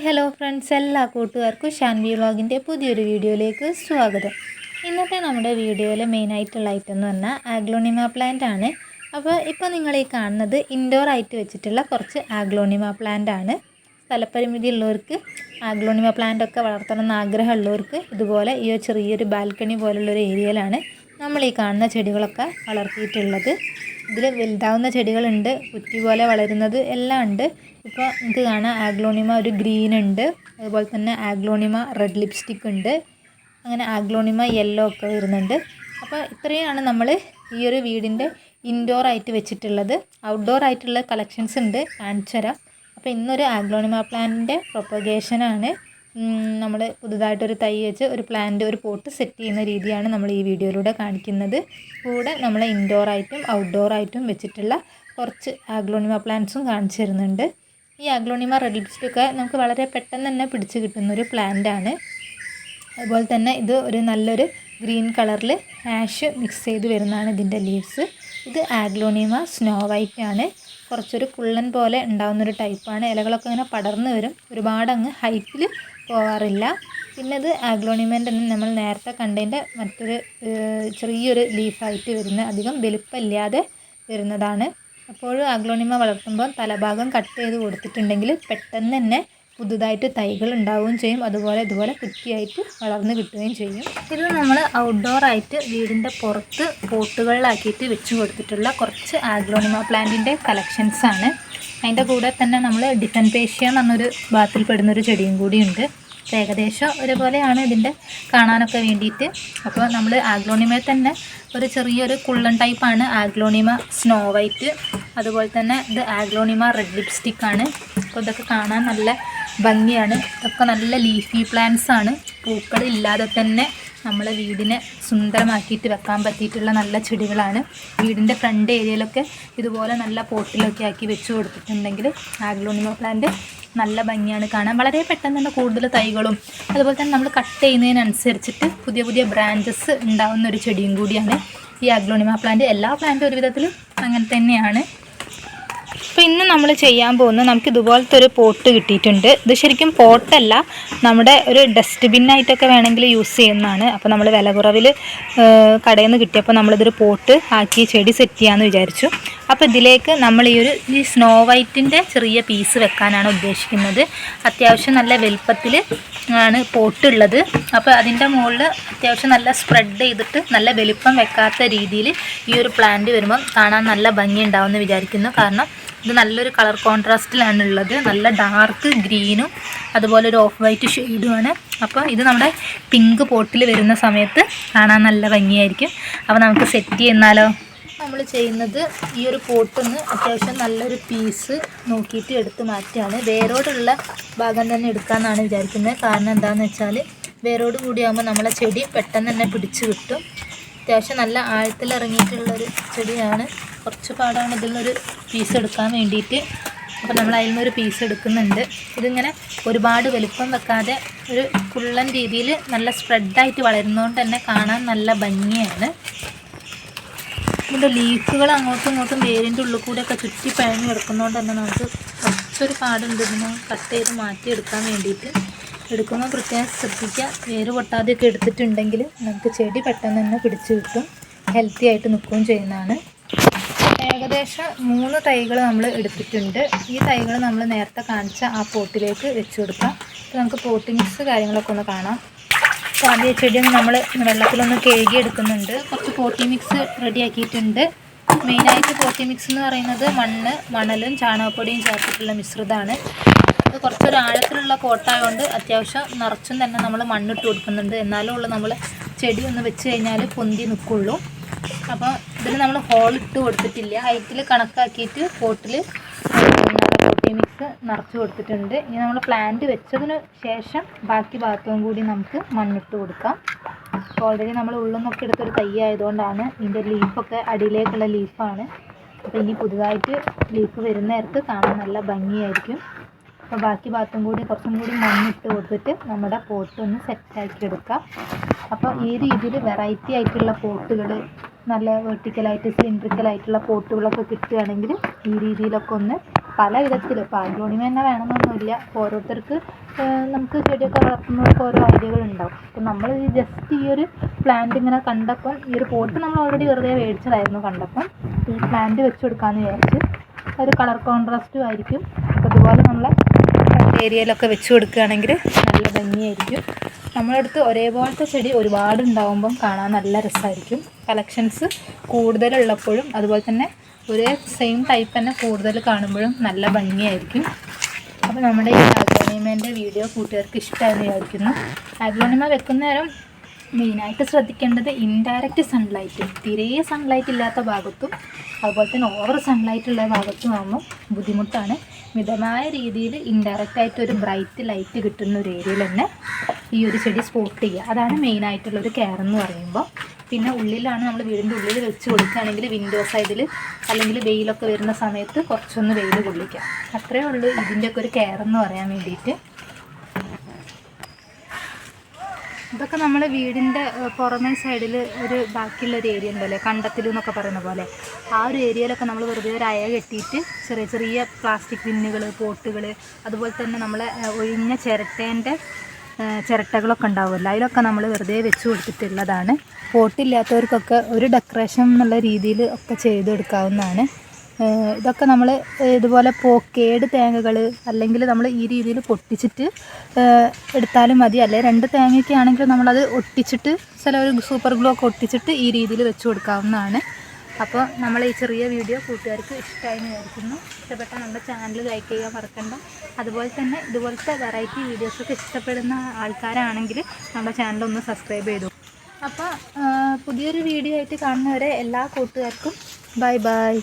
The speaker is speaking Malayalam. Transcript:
ഹായ് ഹലോ ഫ്രണ്ട്സ് എല്ലാ കൂട്ടുകാർക്കും ഷാൻവി വ്ളോഗിന്റെ പുതിയൊരു വീഡിയോയിലേക്ക് സ്വാഗതം. ഇന്നത്തെ നമ്മുടെ വീഡിയോയിലെ മെയിനായിട്ടുള്ള ഐറ്റം എന്ന് പറഞ്ഞാൽ ആഗ്ലോണിമ പ്ലാന്റ് ആണ്. അപ്പോൾ ഇപ്പോൾ നിങ്ങൾ ഈ കാണുന്നത് ഇൻഡോർ ആയിട്ട് വെച്ചിട്ടുള്ള കുറച്ച് ആഗ്ലോണിമ പ്ലാന്റ് ആണ്. സ്ഥലപരിമിതി ഉള്ളവർക്ക് ആഗ്ലോണിമ പ്ലാന്റ് ഒക്കെ വളർത്തണം എന്ന് ആഗ്രഹമുള്ളവർക്ക് ഇതുപോലെ ഈ ചെറിയൊരു ബാൽക്കണി പോലുള്ളൊരു ഏരിയയിലാണ് നമ്മൾ ഈ കാണുന്ന ചെടികളൊക്കെ വളർത്തിയിട്ടുള്ളത്. ഇതിൽ വലുതാവുന്ന ചെടികളുണ്ട് കുറ്റി പോലെ വളരുന്നത് എല്ലാം ഉണ്ട്. ഇപ്പോൾ നിങ്ങൾക്ക് കാണാം ആഗ്ലോണിമ ഒരു ഗ്രീൻ ഉണ്ട്. അതുപോലെ തന്നെ ആഗ്ലോണിമ റെഡ് ലിപ്സ്റ്റിക് ഉണ്ട്. അങ്ങനെ ആഗ്ലോണിമ യെല്ലോ ഒക്കെ വരുന്നുണ്ട്. അപ്പോൾ ഇത്രയാണ് നമ്മൾ ഈ ഒരു വീടിന്റെ ഇൻഡോർ ആയിട്ട് വെച്ചിട്ടുള്ളത്. ഔട്ട്ഡോർ ആയിട്ടുള്ള കളക്ഷൻസ് ഉണ്ട് കാണിച്ചു തരാം അപ്പോൾ ഇന്നൊരു ആഗ്ലോണിമ പ്ലാന്റിന്റെ പ്രൊപ്പഗേഷനാണ് നമ്മൾ പുതുതായിട്ടൊരു തൈ വെച്ച് ഒരു പ്ലാന്റ് ഒരു പോട്ട് സെറ്റ് ചെയ്യുന്ന രീതിയാണ് നമ്മൾ ഈ വീഡിയോയിലൂടെ കാണിക്കുന്നത്. കൂടെ നമ്മൾ ഇൻഡോർ ആയിട്ടും ഔട്ട്ഡോർ ആയിട്ടും വെച്ചിട്ടുള്ള കുറച്ച് ആഗ്ലോണിമ പ്ലാന്റ്സും കാണിച്ചു തരുന്നുണ്ട്. ഈ ആഗ്ലോണിമ റെഡ് ലിപ്സ്റ്റൊക്കെ നമുക്ക് വളരെ പെട്ടെന്ന് തന്നെ പിടിച്ച് കിട്ടുന്നൊരു പ്ലാന്റാണ് അതുപോലെ തന്നെ ഇത് ഒരു നല്ലൊരു ഗ്രീൻ കളറിൽ ആഷ് മിക്സ് ചെയ്ത് വരുന്നതാണ് ഇതിന്റെ ലീവ്സ് ഇത് ആഗ്ലോണിമ സ്നോ വൈറ്റ് ആണ്. കുറച്ചൊരു കുള്ളൻ പോലെ ഉണ്ടാകുന്നൊരു ടൈപ്പാണ് ഇലകളൊക്കെ ഇങ്ങനെ പടർന്നു വരും. ഒരുപാട് അങ്ങ് ഹൈറ്റിൽ പോകാറില്ല പിന്നെ ഇത് ആഗ്ലോണിമെന്റ് എന്ന് നമ്മൾ നേരത്തെ കണ്ടതിന്റെ മറ്റൊരു ചെറിയൊരു ലീഫായിട്ട് വരുന്ന അധികം വലുപ്പമില്ലാതെ വരുന്നതാണ്. അപ്പോഴും ആഗ്ലോണിമ വളർത്തുമ്പോൾ തലഭാഗം കട്ട് ചെയ്ത് കൊടുത്തിട്ടുണ്ടെങ്കിൽ പെട്ടെന്ന് തന്നെ പുതുതായിട്ട് തൈകൾ ഉണ്ടാവുകയും ചെയ്യും. അതുപോലെ ഇതുപോലെ കുറ്റിയായിട്ട് വളർന്നു കിട്ടുകയും ചെയ്യും. ഇത് നമ്മൾ ഔട്ട്ഡോർ ആയിട്ട് വീടിന്റെ പുറത്ത് പോട്ടുകളിലാക്കിയിട്ട് വെച്ച് കൊടുത്തിട്ടുള്ള കുറച്ച് ആഗ്ലോണിമ പ്ലാന്റിന്റെ കളക്ഷൻസാണ് അതിന്റെ കൂടെ തന്നെ നമ്മൾ ഡിഫൻപേഷ്യ എന്നൊരു ബാത്തിൽ ചെടിയും കൂടിയുണ്ട്. ഏകദേശം ഒരുപോലെയാണ് ഇതിന്റെ കാണാനൊക്കെ വേണ്ടിയിട്ട്. അപ്പോൾ നമ്മൾ ആഗ്ലോണിമയിൽ തന്നെ ഒരു ചെറിയൊരു കുള്ളൻ ടൈപ്പാണ് ആഗ്ലോണിമ സ്നോ വൈറ്റ് അതുപോലെ തന്നെ ഇത് ആഗ്ലോണിമ റെഡ് ലിപ്സ്റ്റിക് ആണ്. അപ്പോൾ ഇതൊക്കെ കാണാൻ നല്ല ഭംഗിയാണ്. ഇതൊക്കെ നല്ല ലീഫി പ്ലാന്റ്സ് ആണ്. പൂക്കളില്ലാതെ തന്നെ നമ്മളെ വീടിനെ സുന്ദരമാക്കിയിട്ട് വെക്കാൻ പറ്റിയിട്ടുള്ള നല്ല ചെടികളാണ്. വീടിന്റെ ഫ്രണ്ട് ഏരിയയിലൊക്കെ ഇതുപോലെ നല്ല പോട്ടിലൊക്കെ ആക്കി വെച്ച് കൊടുത്തിട്ടുണ്ടെങ്കിൽ ആഗ്ലോണിമ പ്ലാന്റ് നല്ല ഭംഗിയാണ് കാണാൻ. വളരെ പെട്ടെന്ന് തന്നെ കൂടുതൽ തൈകളും അതുപോലെ തന്നെ നമ്മൾ കട്ട് ചെയ്യുന്നതിനനുസരിച്ചിട്ട് പുതിയ പുതിയ ബ്രാഞ്ചസ് ഉണ്ടാകുന്ന ഒരു ചെടിയും കൂടിയാണ് ഈ ആഗ്ലോണിമ പ്ലാന്റ് എല്ലാ പ്ലാന്റും ഒരു വിധത്തിൽ അങ്ങനെ തന്നെയാണ്. അപ്പോൾ ഇന്ന് നമ്മൾ ചെയ്യാൻ പോകുന്നത് നമുക്ക് ഇതുപോലത്തെ ഒരു പോട്ട് കിട്ടിയിട്ടുണ്ട്. ഇത് ശരിക്കും പോട്ടല്ല നമ്മുടെ ഒരു ഡസ്റ്റ്ബിന്നായിട്ടൊക്കെ വേണമെങ്കിൽ യൂസ് ചെയ്യുന്നതാണ്. അപ്പോൾ നമ്മൾ വില കുറവിൽ കടയിൽ നിന്ന് കിട്ടിയപ്പോൾ നമ്മളിതൊരു പോട്ട് ആക്കി ചെടി സെറ്റ് ചെയ്യാമെന്ന് വിചാരിച്ചു. അപ്പോൾ ഇതിലേക്ക് നമ്മൾ ഈ ഒരു ഈ സ്നോ വൈറ്റിന്റെ ചെറിയ പീസ് വെക്കാനാണ് ഉദ്ദേശിക്കുന്നത്. അത്യാവശ്യം നല്ല വലുപ്പത്തിൽ ആണ് പോട്ടുള്ളത്. അപ്പോൾ അതിന്റെ മുകളിൽ അത്യാവശ്യം നല്ല സ്പ്രെഡ് ചെയ്തിട്ട് നല്ല വലുപ്പം വെക്കാത്ത രീതിയിൽ ഈ ഒരു പ്ലാന്റ് വരുമ്പോൾ കാണാൻ നല്ല ഭംഗി ഉണ്ടാവുമെന്ന് വിചാരിക്കുന്നു. കാരണം ഇത് നല്ലൊരു കളർ കോൺട്രാസ്റ്റിലാണ് ഉള്ളത് നല്ല ഡാർക്ക് ഗ്രീനും അതുപോലെ ഒരു ഓഫ് വൈറ്റ് ഷെയ്ഡുമാണ്. അപ്പോൾ ഇത് നമ്മുടെ പിങ്ക് പോട്ടിൽ വരുന്ന സമയത്ത് കാണാൻ നല്ല ഭംഗിയായിരിക്കും. അപ്പോൾ നമുക്ക് സെറ്റ് ചെയ്യുന്നാലോ? നമ്മൾ ചെയ്യുന്നത് ഈ ഒരു പോട്ടിൽ നിന്ന് അത്യാവശ്യം നല്ലൊരു പീസ് നോക്കിയിട്ട് എടുത്ത് മാറ്റുകയാണ്. വേരോടുള്ള ഭാഗം തന്നെ എടുക്കാമെന്നാണ് വിചാരിക്കുന്നത്. കാരണം എന്താണെന്ന് വെച്ചാൽ വേരോട് കൂടിയാകുമ്പോൾ നമ്മളെ ചെടി പെട്ടെന്ന് തന്നെ പിടിച്ചു കിട്ടും. അത്യാവശ്യം നല്ല ആഴത്തിലിറങ്ങിയിട്ടുള്ളൊരു ചെടിയാണ്. കുറച്ച് പാടാണ് ഇതിൽ നിന്നൊരു പീസ് എടുക്കാൻ വേണ്ടിയിട്ട്. അപ്പോൾ നമ്മൾ അതിൽ നിന്നൊരു പീസ് എടുക്കുന്നുണ്ട്. ഇതിങ്ങനെ ഒരുപാട് വലുപ്പം വെക്കാതെ ഒരു കുള്ളൻ രീതിയിൽ നല്ല സ്പ്രെഡായിട്ട് വളരുന്നതുകൊണ്ട് തന്നെ കാണാൻ നല്ല ഭംഗിയാണ്. ഇതിന്റെ ലീഫുകൾ അങ്ങോട്ടും ഇങ്ങോട്ടും വേരിന്റെ ഉള്ളിൽ കൂടെയൊക്കെ ചുറ്റി പഴഞ്ഞ് കിടക്കുന്നതുകൊണ്ട് തന്നെ നമുക്ക് കുറച്ചൊരു പാടുണ്ട് ഇതിനെ കട്ട് ചെയ്ത് മാറ്റിയെടുക്കാൻ വേണ്ടിയിട്ട്. എടുക്കുമ്പോൾ പ്രത്യേകം ശ്രദ്ധിക്കുക. വേര് പൊട്ടാതെയൊക്കെ എടുത്തിട്ടുണ്ടെങ്കിൽ നമുക്ക് ചെടി പെട്ടെന്ന് തന്നെ പിടിച്ച് കിട്ടും. ഹെൽത്തി ആയിട്ട് നിൽക്കുകയും ചെയ്യുന്നതാണ്. ഏകദേശം മൂന്ന് തൈകൾ നമ്മൾ എടുത്തിട്ടുണ്ട്. ഈ തൈകൾ നമ്മൾ നേരത്തെ കാണിച്ച ആ പോട്ടിലേക്ക് വെച്ച് കൊടുക്കാം. അപ്പോൾ നമുക്ക് പോട്ടിങ്സ് കാര്യങ്ങളൊക്കെ ഒന്ന് കാണാം. അപ്പോൾ ആദ്യ ചെടിയൊന്ന് നമ്മൾ വെള്ളത്തിലൊന്ന് കഴുകി എടുക്കുന്നുണ്ട് കുറച്ച് പോട്ടി മിക്സ് റെഡിയാക്കിയിട്ടുണ്ട്. മെയിനായിട്ട് പോട്ടി മിക്സ് എന്ന് പറയുന്നത് മണ്ണ് മണലും ചാണകപ്പൊടിയും ചേർത്തിട്ടുള്ള മിശ്രിതമാണ്. അത് കുറച്ചൊരു ആഴത്തിലുള്ള അത്യാവശ്യം നിറച്ചും തന്നെ നമ്മൾ മണ്ണിട്ട് കൊടുക്കുന്നുണ്ട്. എന്നാലും ഉള്ളു നമ്മൾ ചെടി ഒന്ന് വെച്ച് കഴിഞ്ഞാൽ പൊന്തി നിൽക്കുള്ളൂ അപ്പോൾ ഇതിൽ നമ്മൾ ഹോൾ ഇട്ട് കൊടുത്തിട്ടില്ല. ഹൈറ്റിൽ കണക്കാക്കിയിട്ട് പോട്ടിൽ പോട്ടി മിക്സ് നിറച്ച് കൊടുത്തിട്ടുണ്ട്. ഇനി നമ്മൾ പ്ലാന്റ് വെച്ചതിന് ശേഷം ബാക്കി ഭാഗത്തും കൂടി നമുക്ക് മണ്ണിട്ട് കൊടുക്കാം. അപ്പോൾ ഓൾറെഡി നമ്മൾ ഉള്ളിൽ നിന്നൊക്കെ എടുത്തൊരു തൈ ആയതുകൊണ്ടാണ് ഇതിന്റെ ലീഫൊക്കെ അടിയിലേക്കുള്ള ലീഫാണ് അപ്പോൾ ഇനി പുതുതായിട്ട് ലീഫ് വരുന്ന കാണാൻ നല്ല ഭംഗിയായിരിക്കും. അപ്പോൾ ബാക്കി ഭാഗത്തും കൂടി കുറച്ചും കൂടി മണ്ണിട്ട് കൊടുത്തിട്ട് നമ്മുടെ പോട്ട് ഒന്ന് സെറ്റാക്കി എടുക്കാം. അപ്പോൾ ഈ രീതിയിൽ വെറൈറ്റി ആയിട്ടുള്ള പോട്ടുകൾ നല്ല വെർട്ടിക്കലായിട്ട് സിലിണ്ട്രിക്കലായിട്ടുള്ള പോട്ടുകളൊക്കെ കിട്ടുകയാണെങ്കിൽ ഈ രീതിയിലൊക്കെ ഒന്ന് പല വിധത്തിൽ ഇപ്പോൾ ആഗ്ലോണിമ തന്നെ വേണമെന്നൊന്നുമില്ല. ഓരോരുത്തർക്ക് നമുക്ക് ചെടിയൊക്കെ വളർത്തുന്നവർക്ക് ഓരോ ഐഡിയകൾ ഉണ്ടാവും. അപ്പോൾ നമ്മൾ ഈ ജസ്റ്റ് ഈ ഒരു പ്ലാന്റ് ഇങ്ങനെ കണ്ടപ്പം ഈ ഒരു പോട്ട് നമ്മൾ ഓൾറെഡി വെറുതെ മേടിച്ചതായിരുന്നു കണ്ടപ്പം ഈ പ്ലാന്റ് വെച്ച് കൊടുക്കാമെന്ന് വിചാരിച്ച് ഒരു കളർ കോൺട്രാസ്റ്റും ആയിരിക്കും. അപ്പോൾ അതുപോലെ നമ്മളെ ഏരിയയിലൊക്കെ വെച്ച് കൊടുക്കുകയാണെങ്കിൽ നല്ല ഭംഗിയായിരിക്കും. നമ്മളടുത്ത് ഒരേപോലത്തെ ചെടി ഒരുപാട് ഉണ്ടാകുമ്പം കാണാൻ നല്ല രസമായിരിക്കും. കളക്ഷൻസ് കൂടുതലുള്ളപ്പോഴും അതുപോലെ തന്നെ ഒരേ സെയിം ടൈപ്പ് തന്നെ കൂടുതൽ കാണുമ്പോഴും നല്ല ഭംഗിയായിരിക്കും. അപ്പോൾ നമ്മുടെ ഈ ആഗ്ലോണിമേന്റെ വീഡിയോ കൂട്ടുകാർക്ക് ഇഷ്ടമായെന്ന് വിചാരിക്കുന്നു. ആഗ്ലോണിമ വെക്കുന്ന നേരം മെയിനായിട്ട് ശ്രദ്ധിക്കേണ്ടത് ഇൻഡയറക്റ്റ് സൺലൈറ്റ് തീരെ സൺലൈറ്റ് ഇല്ലാത്ത ഭാഗത്തും അതുപോലെ തന്നെ ഓവർ സൺലൈറ്റ് ഉള്ള ഭാഗത്തും ആകുമ്പോൾ ബുദ്ധിമുട്ടാണ്. മിതമായ രീതിയിൽ ഇൻഡയറക്റ്റ് ആയിട്ട് ഒരു ബ്രൈറ്റ് ലൈറ്റ് കിട്ടുന്ന ഒരു ഏരിയയിൽ തന്നെ ഈ ഒരു ചെടി സ്പോട്ട് ചെയ്യുക. അതാണ് മെയിനായിട്ടുള്ളൊരു കെയർ എന്ന് പറയുമ്പോൾ പിന്നെ ഉള്ളിലാണ് നമ്മൾ വീടിന്റെ ഉള്ളിൽ വെച്ച് കൊടുക്കുകയാണെങ്കിൽ വിൻഡോ സൈഡിൽ അല്ലെങ്കിൽ വെയിലൊക്കെ വരുന്ന സമയത്ത് കുറച്ചൊന്ന് വെയിൽ കൊള്ളിക്കാം. അത്രയേ ഉള്ളൂ ഇതിന്റെയൊക്കെ ഒരു കെയർ എന്ന് പറയാൻ വേണ്ടിയിട്ട്. ഇതൊക്കെ നമ്മൾ വീടിന്റെ പുറമേ സൈഡിൽ ഒരു ബാക്കിയുള്ള ഒരു ഏരിയ ഉണ്ടല്ലേ? കണ്ടത്തിൽ എന്നൊക്കെ പറയുന്ന പോലെ. ആ ഒരു ഏരിയയിലൊക്കെ നമ്മൾ വെറുതെ ഒരു അയ കെട്ടിയിട്ട് ചെറിയ ചെറിയ പ്ലാസ്റ്റിക് പിന്നുകൾ പോട്ടുകൾ അതുപോലെ തന്നെ നമ്മളെ ഒഴിഞ്ഞ ചിരട്ടേന്റെ ചിരട്ടകളൊക്കെ ഉണ്ടാവുമല്ലോ. അതിലൊക്കെ നമ്മൾ വെറുതെ വെച്ച് കൊടുത്തിട്ടുള്ളതാണ്. പോട്ടില്ലാത്തവർക്കൊക്കെ ഒരു ഡെക്കറേഷൻ എന്നുള്ള രീതിയിൽ ഒക്കെ ചെയ്ത് കൊടുക്കാവുന്നതാണ്. ഇതൊക്കെ നമ്മൾ ഇതുപോലെ പോക്കേട് തേങ്ങകൾ അല്ലെങ്കിൽ നമ്മൾ ഈ രീതിയിൽ പൊട്ടിച്ചിട്ട് എടുത്താലും മതി. അല്ലെ രണ്ട് തേങ്ങയൊക്കെ ആണെങ്കിൽ നമ്മളത് ഒട്ടിച്ചിട്ട് ചില ഒരു സൂപ്പർ ഗ്ലൂ ഒക്കെ ഒട്ടിച്ചിട്ട് ഈ രീതിയിൽ വെച്ച് കൊടുക്കാവുന്നതാണ്. അപ്പോൾ നമ്മൾ ഈ ചെറിയ വീഡിയോ കൂട്ടുകാർക്ക് ഇഷ്ടമായി വിചാരിക്കുന്നു. ഇഷ്ടപ്പെട്ട നമ്മുടെ ചാനൽ ലൈക്ക് ചെയ്യാൻ മറക്കണ്ട. അതുപോലെ തന്നെ ഇതുപോലത്തെ വെറൈറ്റി വീഡിയോസൊക്കെ ഇഷ്ടപ്പെടുന്ന ആൾക്കാരാണെങ്കിൽ നമ്മുടെ ചാനൽ ഒന്ന് സബ്സ്ക്രൈബ് ചെയ്തു. അപ്പോൾ പുതിയൊരു വീഡിയോ ആയിട്ട് കാണുന്നവരെ എല്ലാ കൂട്ടുകാർക്കും ബൈ ബൈ